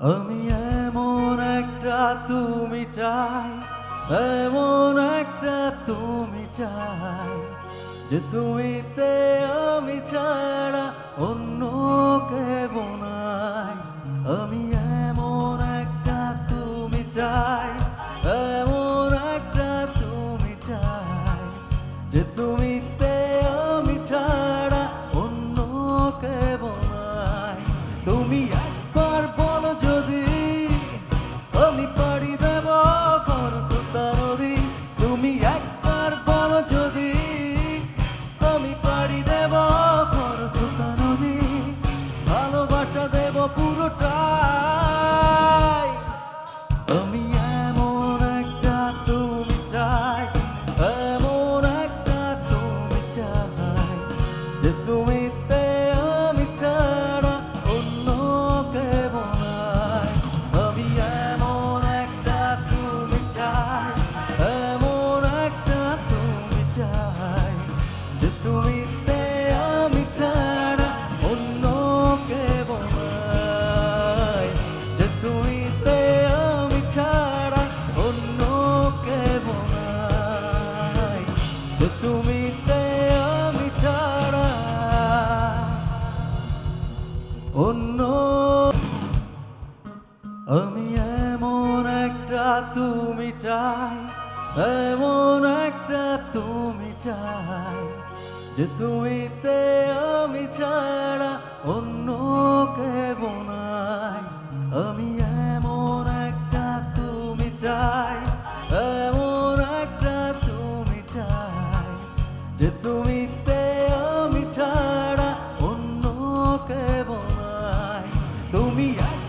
আমি এমন একটা তুমি চাই, এমন একটা তুমি চাই, যে তুমিতে আমি ছাড়া অন্য কেব নাই। আমি এমন একটা তুমি চাই, এমন একটা তুমি চাই, যে তুমিতে আমি এমন একটা তুমি চাই, এমন একটা তুমি চাই, যে তুমিতে আমি ছাড়া অন্য কেব নাই। আমি এমন একটা তুমি চাই, এমন একটা তুমি চাই, যে তুমিতে আমি ছাড়া অন্য কেব নাই। তুমি এক